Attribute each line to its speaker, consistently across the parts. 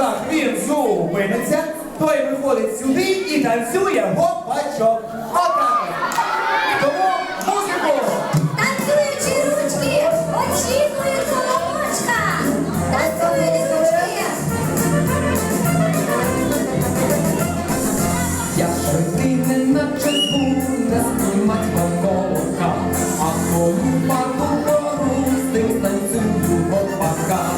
Speaker 1: руках він зупиниться, той виходить сюди і танцює гопачок. Отак. Тому музику!
Speaker 2: Танцюючі ручки, очікують колобочка. Танцюють ручки.
Speaker 3: Я швидкий, наче буде знімать колока, а коли паду гору, з танцюю гопака.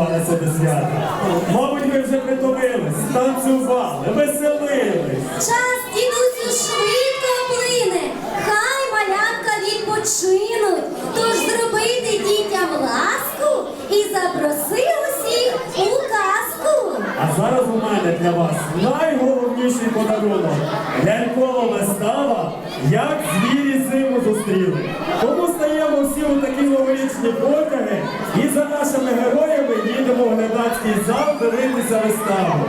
Speaker 4: Готувалися до свята. Мабуть, ви вже притомились, танцювали, веселились.
Speaker 2: Час дідусю швидко плине, хай малятка відпочинуть. Тож зробити дітям ласку і запроси усіх у казку.
Speaker 4: А зараз у мене для вас найголовніший подарунок. Лялькова вистава, як звірі зиму зустріли. Дивитися виставу.